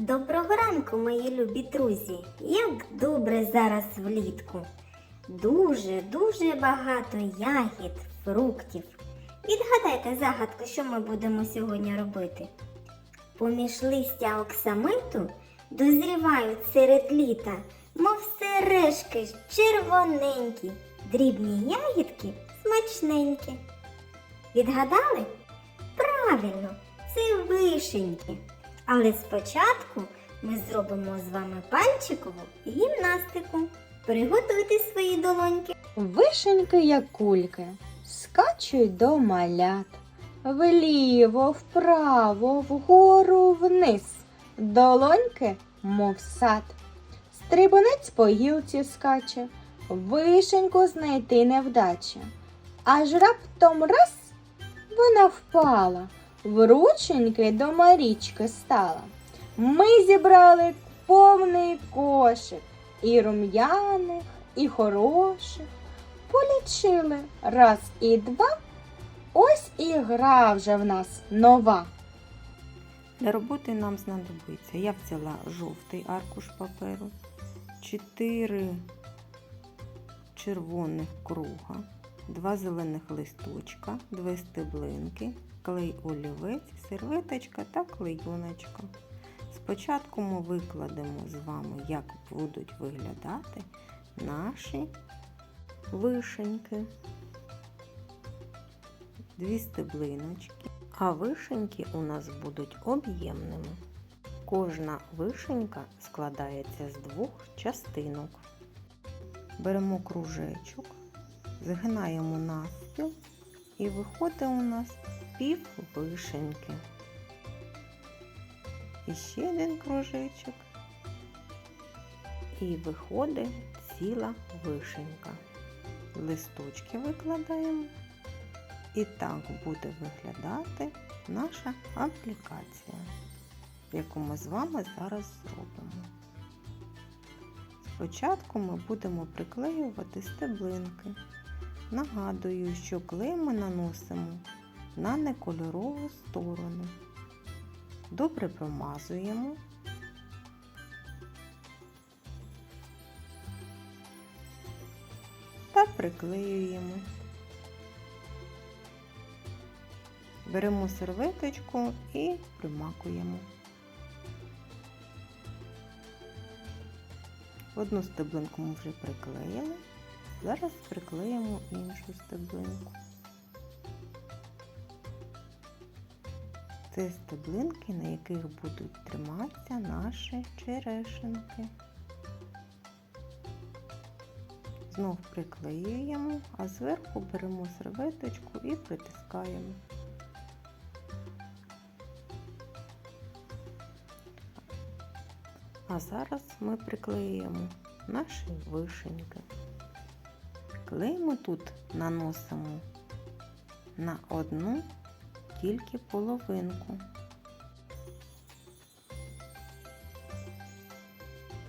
Доброго ранку, мої любі друзі! Як добре зараз влітку. Дуже, дуже багато ягід, фруктів. Відгадайте загадку, що ми будемо сьогодні робити. Поміж листя оксамиту дозрівають серед літа, мов сережки червоненькі, дрібні ягідки смачненькі. Відгадали? Правильно, це вишеньки. Але спочатку ми зробимо з вами пальчикову гімнастику. Приготуйте свої долоньки. Вишеньки, як кульки, скачуть до малят. Вліво, вправо, вгору, вниз. Долоньки, мов сад. Стрибунець по гілці скаче, вишеньку знайти невдача. Аж раптом раз вона впала, в рученьки до Марічки стала. Ми зібрали повний кошик і рум'яних, і хороших. Полічили раз і два. Ось і гра вже в нас нова. Для роботи нам знадобиться. Я взяла жовтий аркуш паперу, 4 червоних круга, 2 зелених листочка, 2 стеблинки, клей олівець, серветочка та клейоночка. Спочатку ми викладемо з вами, як будуть виглядати наші вишеньки. Дві стеблиночки. А вишеньки у нас будуть об'ємними. Кожна вишенька складається з двох частинок. Беремо кружечок, згинаємо навпіл і виходить у нас пів вишеньки. І ще один кружечок. І виходить ціла вишенька. Листочки викладаємо. І так буде виглядати наша аплікація, яку ми з вами зараз зробимо. Спочатку ми будемо приклеювати стеблинки. Нагадую, що клей ми наносимо на некольорову сторону. Добре промазуємо. Та приклеюємо. Беремо серветочку і примакуємо. Одну стеблинку ми вже приклеїли. Зараз приклеїмо іншу стеблинку. Це стеблинки, на яких будуть триматися наші черешенки. Знов приклеюємо, а зверху беремо серветочку і притискаємо. А зараз ми приклеїмо наші вишеньки. Клей ми тут наносимо на одну тільки половинку.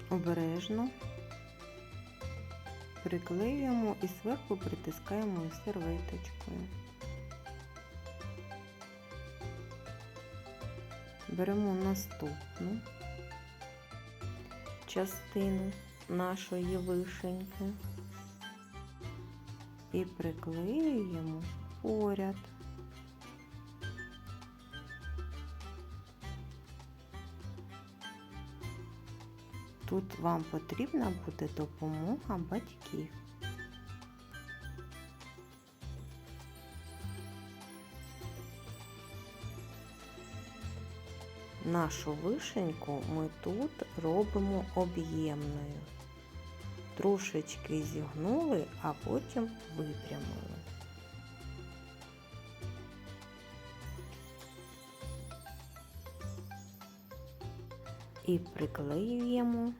Обережно приклеюємо і зверху притискаємо серветочкою. Беремо наступну частину нашої вишеньки і приклеюємо поряд. Тут вам потрібна буде допомога батьків. Нашу вишеньку ми тут робимо об'ємною. Трошечки зігнули, а потім випрямили. І приклеюємо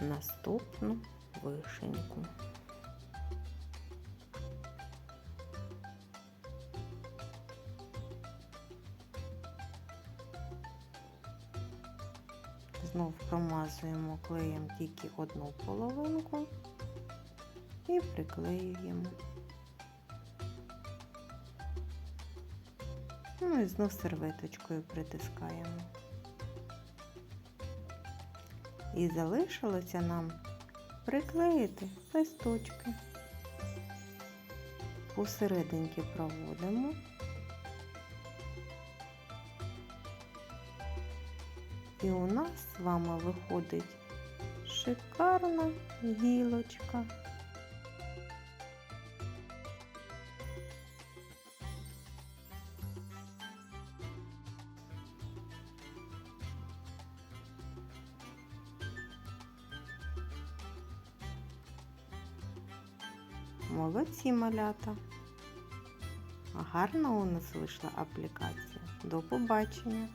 наступну вишеньку. Знов промазуємо клеєм тільки одну половинку і приклеюємо. Ну і знов серветочкою притискаємо. І залишилося нам приклеїти листочки. Посерединки проводимо. І у нас з вами виходить шикарна гілочка. Молодці малята. Гарна у нас вийшла аплікація. До побачення!